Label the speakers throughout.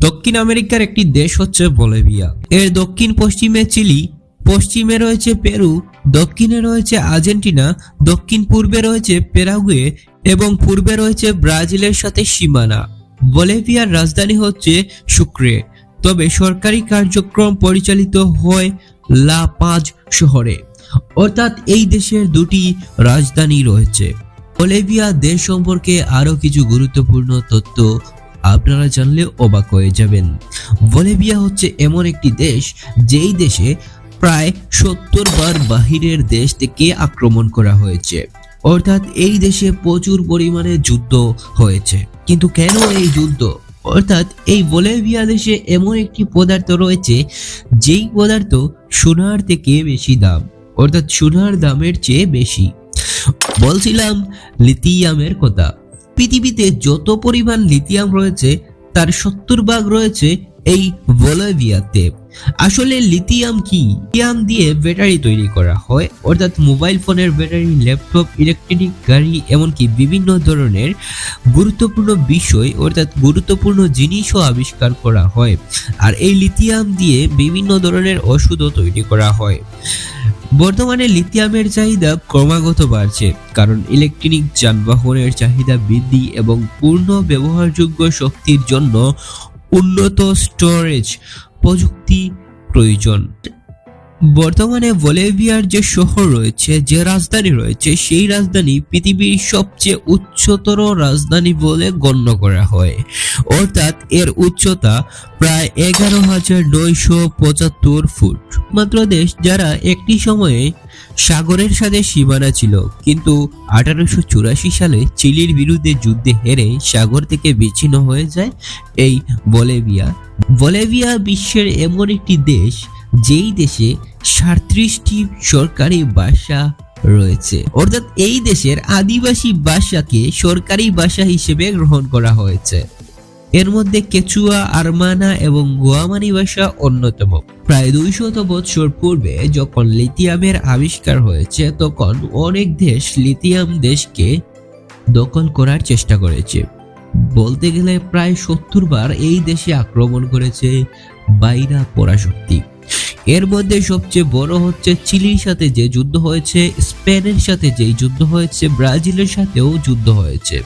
Speaker 1: দক্ষিণ আমেরিকার একটি দেশ হচ্ছে বলেভিয়া। এর দক্ষিণ পশ্চিমে চিলি, পশ্চিমে রয়েছে পেরু, দক্ষিণে রয়েছে আর্জেন্টিনা, দক্ষিণ পূর্বে রয়েছে পেরাগুয়ে এবং পূর্বে রয়েছে ব্রাজিলের সাথে সীমানা। বলেভিয়ার রাজধানী হচ্ছে শুক্রে তবে সরকারি কার্যক্রম পরিচালিত হয় লা পাজ শহরে। অর্থাৎ এই দেশের দুটি রাজধানী রয়েছে। বলেভিয়া দেশ সম্পর্কে আরও কিছু গুরুত্বপূর্ণ তথ্য আপনারা জানলে অবাক হয়ে যাবেন। বলিভিয়া হচ্ছে এমন একটি দেশ, যেই দেশে প্রায় সত্তর বার বাহিরের দেশ থেকে আক্রমণ করা হয়েছে। অর্থাৎ এই দেশে প্রচুর পরিমাণে যুদ্ধ হয়েছে। কিন্তু কেন এই যুদ্ধ? অর্থাৎ এই বলিভিয়া দেশে এমন একটি পদার্থ রয়েছে, যেই পদার্থ সোনার থেকে বেশি দাম। অর্থাৎ সোনার দামের চেয়ে বেশি। বলছিলাম, লিথিয়ামের কথা। পৃথিবীতে যত পরিমাণ লিথিয়াম রয়েছে, তার সত্তর ভাগ রয়েছে এই বলিভিয়াতে আসলে লিথিয়াম কি? লিথিয়াম দিয়ে ব্যাটারি তৈরি করা হয়, অর্থাৎ মোবাইল ফোনের ব্যাটারি, ল্যাপটপ, ইলেকট্রনিক গাড়ি, এমনকি বিভিন্ন ধরনের গুরুত্বপূর্ণ বিষয়, অর্থাৎ গুরুত্বপূর্ণ জিনিসও আবিষ্কার করা হয়। আর এই লিথিয়াম দিয়ে বিভিন্ন ধরনের ওষুধও তৈরি করা হয়। বর্তমানে লিথিয়ামের চাহিদা ক্রমাগত বাড়ছে, কারণ ইলেকট্রনিক যানবাহনের চাহিদা বৃদ্ধি এবং পূর্ণ ব্যবহারযোগ্য শক্তির জন্য উন্নত স্টোরেজ প্রযুক্তি প্রয়োজন। বর্তমানে বলেভিয়ার যে শহর রয়েছে, যে রাজধানী রয়েছে, সেই রাজধানী পৃথিবীর সবচেয়ে উচ্চতর রাজধানী বলে গণ্য করা হয়। অর্থাৎ এর উচ্চতা প্রায় এগারো হাজার নয়শো পঁচাত্তর ফুট। মাত্র দেশ যারা একটি সময়ে সাগরের সাথে সীমানা ছিল, কিন্তু আঠারোশো চুরাশি সালে চিলির বিরুদ্ধে যুদ্ধে হেরে সাগর থেকে বিচ্ছিন্ন হয়ে যায় এই বলেভিয়া। বলেভিয়া বিশ্বের এমন একটি দেশ যেই দেশে সাঁত্রিশটি সরকারি ভাষা রয়েছে। অর্থাৎ এই দেশের আদিবাসী ভাষাকে সরকারি ভাষা হিসেবে গ্রহণ করা হয়েছে। এর মধ্যে কেচুয়া, আরমানা এবং গোয়ামানি ভাষা অন্যতম। প্রায় দুইশত বৎসর পূর্বে যখন লিথিয়ামের আবিষ্কার হয়েছে, তখন অনেক দেশ লিথিয়াম দেশকে দখল করার চেষ্টা করেছে। বলতে গেলে প্রায় সত্তর বার এই দেশে আক্রমণ করেছে বাইরা পরাশক্তি। এর মধ্যে সবচেয়ে বড় হচ্ছে চিলির সাথে যে যুদ্ধ হয়েছে, স্পেনের সাথে যেই যুদ্ধ হয়েছে, ব্রাজিলের সাথেও যুদ্ধ হয়েছে।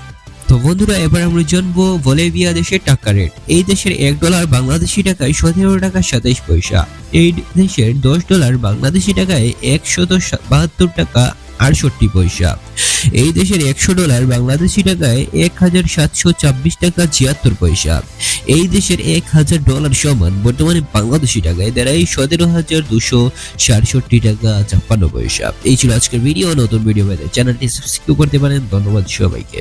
Speaker 1: তো বন্ধুরা, এবার আমরা জানব বলিভিয়া দেশের টাকা রেট। এই দেশের এক ডলার বাংলাদেশি টাকায় সতেরো টাকা সাতাইশ পয়সা। এই দেশের দশ ডলার বাংলাদেশি টাকায় একশত বাহাত্তর টাকা আটষট্টি পয়সা। এই দেশের একশো ডলার বাংলাদেশি টাকায় এক হাজার সাতশো ছাব্বিশ টাকা ছিয়াত্তর পয়সা। এই দেশের এক হাজার ডলার সমান বর্তমানে বাংলাদেশি টাকায় দাঁড়ায় সতেরো হাজার দুশো সাতষট্টি টাকা ছাপ্পান্ন পয়সা। এই ছিল আজকের ভিডিও নতুন ভিডিও পেতে চ্যানেলটি সাবস্ক্রাইব করতে পারেন। ধন্যবাদ সবাইকে।